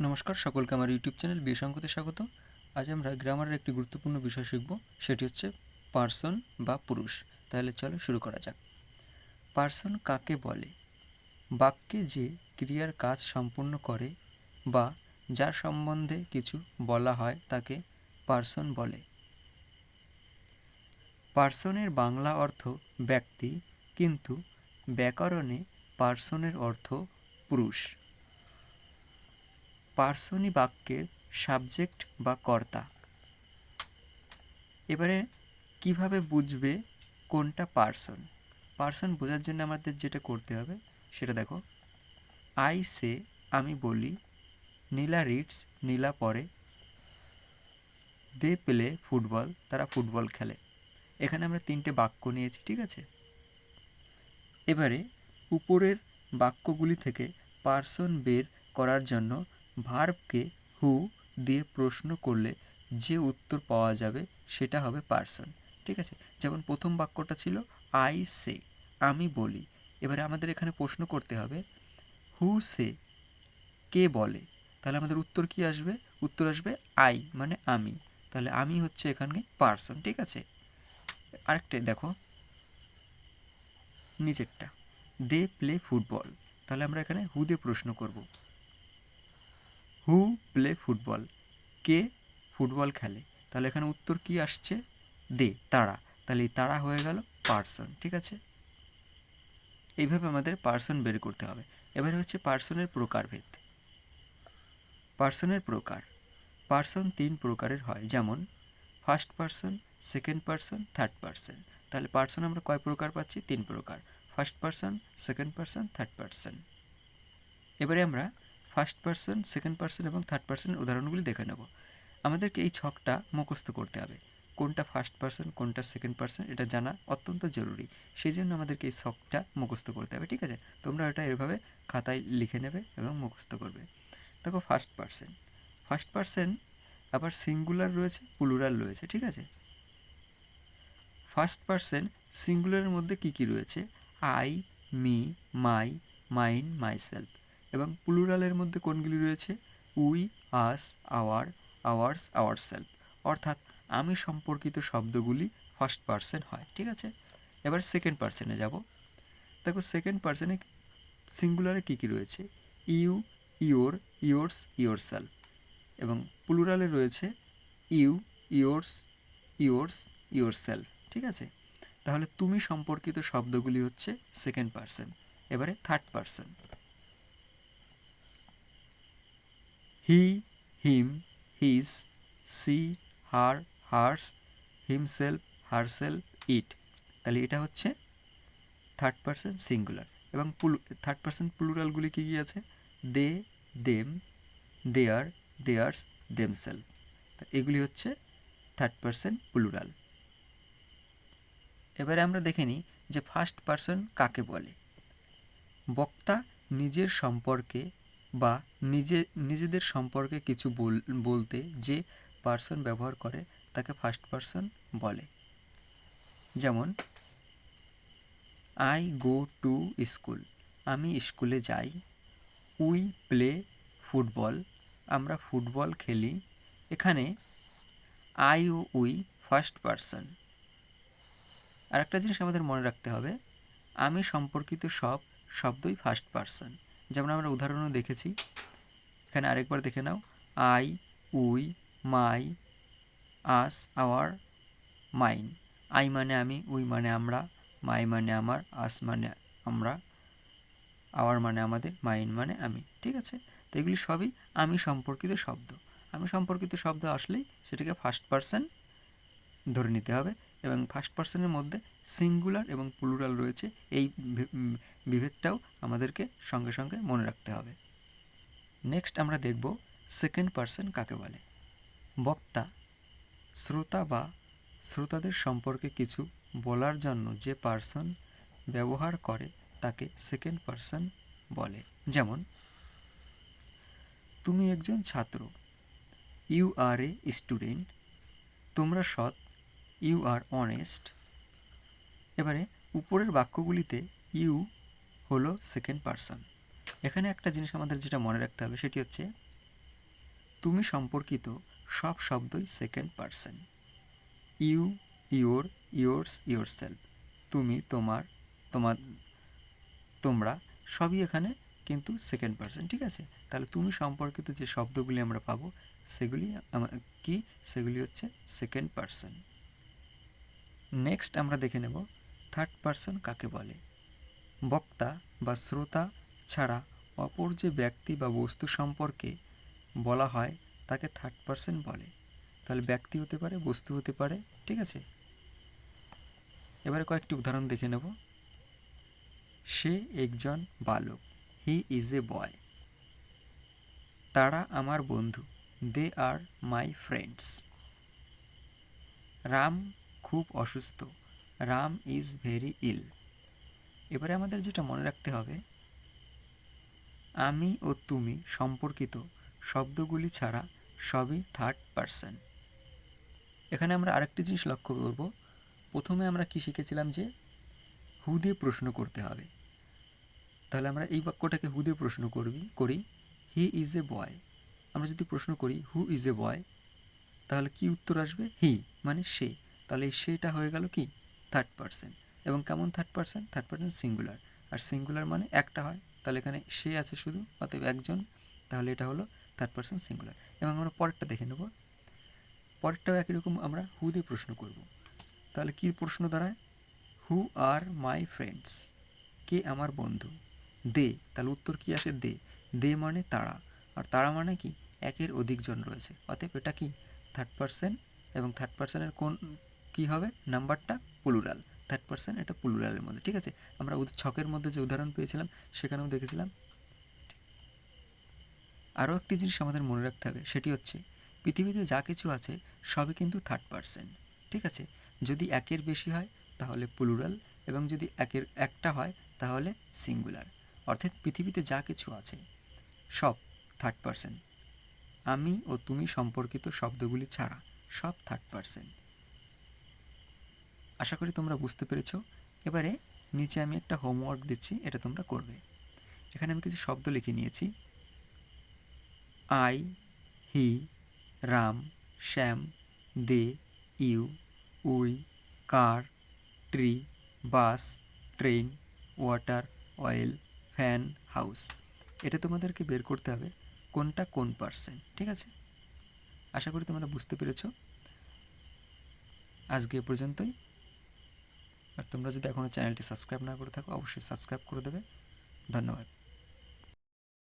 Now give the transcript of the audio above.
নমস্কার, সকলকে আমার ইউটিউব চ্যানেল বিয়ে স্বাগত। আজ আমরা গ্রামারের একটি গুরুত্বপূর্ণ বিষয় শিখব, সেটি হচ্ছে পার্সন বা পুরুষ। তাহলে চলো শুরু করা যাক। পার্সন কাকে বলে? বাক্যে যে ক্রিয়ার কাজ সম্পূর্ণ করে বা যার সম্বন্ধে কিছু বলা হয়, তাকে পার্সন বলে। পার্সনের বাংলা অর্থ ব্যক্তি, কিন্তু ব্যাকরণে পার্সনের অর্থ পুরুষ। পার্সনি বাক্যের সাবজেক্ট বা কর্তা। এবারে, কীভাবে বুঝবে কোনটা পার্সন? পার্সন বোঝার জন্য আমাদের যেটা করতে হবে, সেটা দেখো। আই সে আমি বলি, নীলা রিডস নীলা পরে দে প্লে ফুটবল তারা ফুটবল খেলে। এখানে আমরা তিনটে বাক্য নিয়েছি, ঠিক আছে? এবারে, উপরের বাক্যগুলি থেকে পার্সন বের করার জন্য ভার্বকে হু দিয়ে প্রশ্ন করলে যে উত্তর পাওয়া যাবে সেটা হবে পার্সন। ঠিক আছে? যেমন প্রথম বাক্যটা ছিল, আই সে, আমি বলি। এবারে আমাদের এখানে প্রশ্ন করতে হবে, হু সে, কে বলে? তাহলে আমাদের উত্তর কি আসবে? উত্তর আসবে, আই মানে আমি। তাহলে আমি হচ্ছে এখানে পার্সন, ঠিক আছে? আরেকটা, দেখো, নিচেরটা, দে প্লে ফুটবল। তাহলে আমরা এখানে হু দিয়ে প্রশ্ন করব। হু প্লে ফুটবল কে ফুটবল খেলে? তাহলে এখানে উত্তর কি আসছে? দে, তারা। তাহলে এই তারা হয়ে গেল পার্সন, ঠিক আছে? এইভাবে আমাদের পার্সন বের করতে হবে। এবারে হচ্ছে পার্সনের প্রকারভেদ। পার্সনের প্রকার। পার্সন তিন প্রকারের হয়। যেমন first person second person third person তাহলে পার্সন আমরা কয় প্রকার পাচ্ছি? তিন প্রকার। First person second person third person এবারে আমরা ফার্স্ট পার্সন, সেকেন্ড পার্সন এবং থার্ড পার্সনের উদাহরণগুলি দেখে নেব। আমাদেরকে এই ছকটা মুখস্থ করতে হবে। কোনটা ফার্স্ট পার্সন, কোনটা সেকেন্ড পার্সন, এটা জানা অত্যন্ত জরুরি। সেই জন্য আমাদেরকে এই ছকটা মুখস্থ করতে হবে, ঠিক আছে? তোমরা এটা এভাবে খাতায় লিখে নেবে এবং মুখস্থ করবে। দেখো, ফার্স্ট পার্সন। ফার্স্ট পার্সন আবার সিঙ্গুলার রয়েছে, প্লুরাল রয়েছে, ঠিক আছে? ফার্স্ট পার্সন সিঙ্গুলারের মধ্যে কি কি রয়েছে? I, me, my, mine, myself. এবং প্লুরালের মধ্যে কোনগুলি রয়েছে? We us our ours ourselves অর্থাৎ আমি সম্পর্কিত শব্দগুলি ফার্স্ট পার্সন হয়, ঠিক আছে? এবার সেকেন্ড পার্সনে যাব। দেখো সেকেন্ড পার্সনে সিঙ্গুলারে কী কী রয়েছে? You your yours yourself এবং প্লুরালে রয়েছে you yours yours yourself ঠিক আছে? তাহলে তুমি সম্পর্কিত শব্দগুলি হচ্ছে সেকেন্ড পার্সন এবারে third person he him his she her hers himself herself it তাহলে এটা হচ্ছে থার্ড পার্সন সিঙ্গুলার এবং থার্ড পার্সন প্লুরালগুলি কী কী আছে? They them their theirs themselves এগুলি হচ্ছে থার্ড পার্সন প্লুরাল এবারে আমরা দেখে নিই যে ফার্স্ট পার্সন কাকে বলে? বক্তা নিজের সম্পর্কে বা নিজে, নিজেদের সম্পর্কে কিছু বলতে যে পার্সন ব্যবহার করে তাকে ফার্স্ট পার্সন বলে। যেমন আই গো টু স্কুল আমি স্কুলে যাই। উই প্লে ফুটবল আমরা ফুটবল খেলি। এখানে আই ও উই ফার্স্ট পার্সন আর একটা জিনিস আমাদের মনে রাখতে হবে, আমি সম্পর্কিত সব শব্দই ফার্স্ট পার্সন যেমন আমরা উদাহরণও দেখেছি। এখানে আরেকবার দেখে নাও। I, we, my, us, our, mine. I মানে আমি, উই মানে আমরা, মাই মানে আমার, আস মানে আমরা, আওয়ার মানে আমাদের, মাইন মানে আমি। ঠিক আছে? তো এগুলি সবই আমি সম্পর্কিত শব্দ। আমি সম্পর্কিত শব্দ আসলেই সেটাকে ফার্স্ট পার্সন ধরে নিতে হবে এবং ফার্স্ট পার্সনের মধ্যে সিঙ্গুলার এবং প্লুরাল রয়েছে, এই বিভেদটাও আমাদেরকে সঙ্গে সঙ্গে মনে রাখতে হবে। নেক্সট আমরা দেখব সেকেন্ড পার্সন কাকে বলে। বক্তা, শ্রোতা বা শ্রোতাদের সম্পর্কে কিছু বলার জন্য যে পার্সন ব্যবহার করে, তাকে সেকেন্ড পার্সন বলে। যেমন, তুমি একজন ছাত্র, ইউ আর এ স্টুডেন্ট, তোমরা সৎ, ইউ আর অনেস্ট এবারে উপরের বাক্যগুলিতে ইউ হলো সেকেন্ড পার্সন। এখানে একটা জিনিস আমাদের যেটা মনে রাখতে হবে সেটি হচ্ছে, তুমি সম্পর্কিত সব শব্দই second person. You your yours yourself তুমি, তোমার তোমার তোমরা সবই এখানে কিন্তু সেকেন্ড পার্সন, ঠিক আছে? তাহলে তুমি সম্পর্কিত যে শব্দগুলি আমরা পাবো, সেগুলি কি? সেগুলি হচ্ছে সেকেন্ড পার্সন। নেক্সট আমরা দেখে নেব থার্ড পার্সন কাকে বলে? বক্তা বা শ্রোতা ছাড়া অপর যে ব্যক্তি বা বস্তু সম্পর্কে বলা হয়, তাকে থার্ড পার্সন বলে। তাহলে ব্যক্তি হতে পারে, বস্তু হতে পারে, ঠিক আছে? এবারে কয়েকটি উদাহরণ দেখে নেব। সে একজন বালক। হি ইজ এ বয় তারা আমার বন্ধু। দে আর মাই ফ্রেন্ডস রাম খুব অসুস্থ। Ram is very ill. এবারে আমাদের যেটা মনে রাখতে হবে, আমি ও তুমি সম্পর্কিত শব্দগুলি ছাড়া সবই থার্ড পার্সন এখানে আমরা আরেকটি জিনিস লক্ষ্য করব। প্রথমে আমরা কি শিখেছিলাম যে হু দিয়ে প্রশ্ন করতে হবে। তাহলে আমরা এই বাক্যটাকে হু দিয়ে প্রশ্ন করবি, করি হি ইজ এ বয় আমরা যদি প্রশ্ন করি হু ইজ এ বয় তাহলে কি উত্তর আসবে? হি মানে সে। তাহলে সেটা হয়ে গেল কি? থার্ড পার্সন এবং কেমন third person third person singular আর সিঙ্গুলার মানে একটা হয়, তাহলে এখানে সে আছে শুধু, অতএব একজন, তাহলে এটা হলো থার্ড পার্সন সিঙ্গুলার এবং আমরা পরেরটা দেখে নেব। পরেরটাও একই রকম, আমরা হু দিয়ে প্রশ্ন করব। তাহলে কি প্রশ্ন দাঁড়ায়? হু আর মাই ফ্রেন্ডস কে আমার বন্ধু? দে তাহলে উত্তর কি আসে? দে দে মানে তারা। আর তারা মানে কি? একের অধিক জন রয়েছে। অতএব এটা কি? থার্ড পার্সন এবং থার্ড পার্সনের কোন, কি হবে? নাম্বারটা প্লুরাল থার্ড পার্সন এটা প্লুরালের মধ্যে, ঠিক আছে? আমরা ছকের মধ্যে যে উদাহরণ পেয়েছিলাম, সেখানেও দেখেছিলাম। আরও একটি জিনিস আমাদের মনে রাখতে হবে, সেটি হচ্ছে পৃথিবীতে যা কিছু আছে, সবই কিন্তু থার্ড পার্সন ঠিক আছে? যদি একের বেশি হয়, তাহলে প্লুরাল এবং যদি একের একটা হয়, তাহলে সিঙ্গুলার অর্থাৎ পৃথিবীতে যা কিছু আছে, সব থার্ড পার্সন আমি ও তুমি সম্পর্কিত শব্দগুলি ছাড়া সব থার্ড পার্সন আশা করি তোমরা বুঝতে পেরেছ। এবারে নিচে আমি একটা হোমওয়ার্ক দিচ্ছি, এটা তোমরা করবে। এখানে আমি কিছু শব্দ লিখে নিয়েছি। I, he, Ram, Shyam, they, you, we, car, tree, bus, train, water, oil, fan, house. এটা তোমাদেরকে বের করতে হবে কোনটা কোন পার্সেন্ট, ঠিক আছে? আশা করি তোমরা বুঝতে পেরেছ। আজকে এ পর্যন্তই। আর তোমরা যদি এখনও চ্যানেলটি সাবস্ক্রাইব না করে থাকো অবশ্যই সাবস্ক্রাইব করে দেবে। ধন্যবাদ।